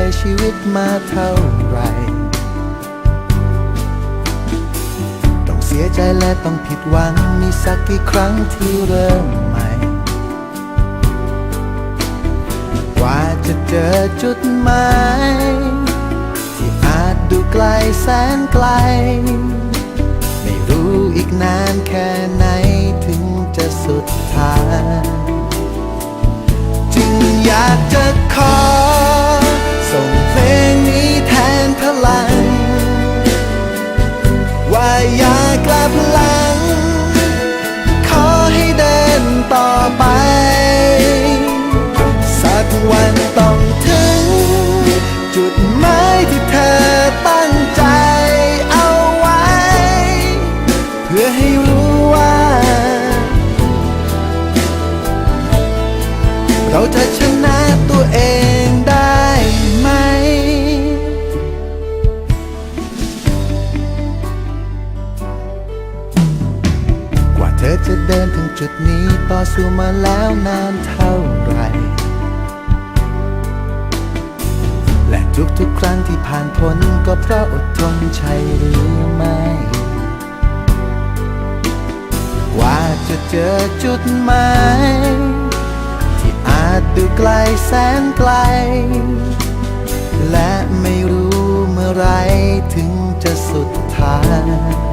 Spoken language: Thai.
ใช้ชีวิตมาเท่าไร ต้องเสียใจและต้องผิดหวัง มีสักกี่ครั้งที่เริ่มใหม่ กว่าจะเจอจุดหมายที่อาจดูไกลแสนไกล เราจะชนะตัวเองได้ไหม กว่าเธอจะเดินถึงจุดนี้ต่อสู้มาแล้วนานเท่าไหรและทุกๆครั้งที่ผ่านพ้นก็เพราะอดทนใช่หรือไม่กว่าจะเจอจุดหมาย กลแสนไกล และไม่รู้เมื่อไรถึงจะสุดทางจึง